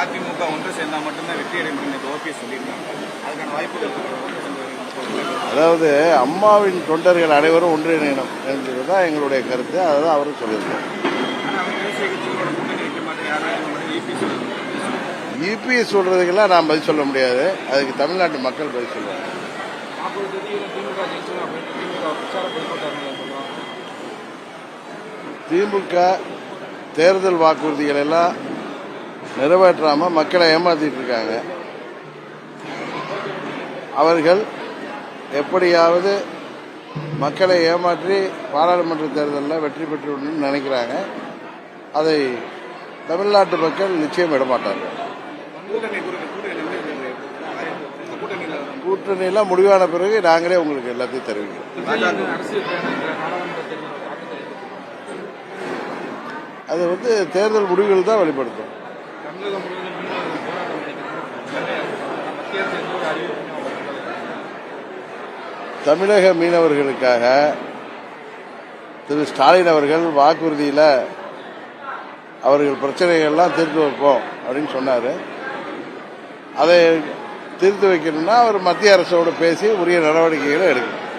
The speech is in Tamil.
அதிமுக ஒன்று சேர்ந்தா மட்டும்தான் வெற்றி அடைய முடியும் ஓபிஎஸ் சொல்லியிருக்காங்க. அதுக்கான வாய்ப்புகள் அதாவது அம்மாவின் தொண்டர்கள் அனைவரும் ஒன்றிணையணும் என்பது தான் எங்களுடைய கருத்து. அதை தான் அவரும் சொல்லுங்க. இபிஎஸ் சொல்றதுக்கெல்லாம் நான் பதில் சொல்ல முடியாது. அதுக்கு தமிழ்நாட்டு மக்கள் பதில் சொல்லுவாங்க? திமுக தேர்தல் வாக்குறுதிகள் எல்லாம் நிறைவேற்றாமல் மக்களை ஏமாத்திட்டு இருக்காங்க அவர்கள் எப்படியாவது மக்களை ஏமாற்றி பாராளுமன்ற தேர்தலில் வெற்றி பெற்றுன்னு நினைக்கிறாங்க. அதை தமிழ்நாட்டு மக்கள் நிச்சயம் விடமாட்டார்கள். கூட்டணியெல்லாம் முடிவான பிறகு நாங்களே உங்களுக்கு எல்லாத்தையும் தெரிவிக்கிறோம். அது வந்து தேர்தல் முடிவுகள் தான் வெளிப்படுத்தும். தமிழகம் முழுவதும் மீனவர்கள் போராட்டம் நடைபெற்றது. மத்திய அரசு எந்த ஒரு அறிவிப்பும் தமிழக மீனவர்களுக்காக திரு ஸ்டாலின் அவர்கள் வாக்குறுதியில் அவர்கள் பிரச்சனைகள்லாம் தீர்த்து வைப்போம் அப்படின்னு சொன்னார். அதை தீர்த்து வைக்கணும்னா அவர் மத்திய அரசோடு பேசி உரிய நடவடிக்கைகளை எடுக்கணும்.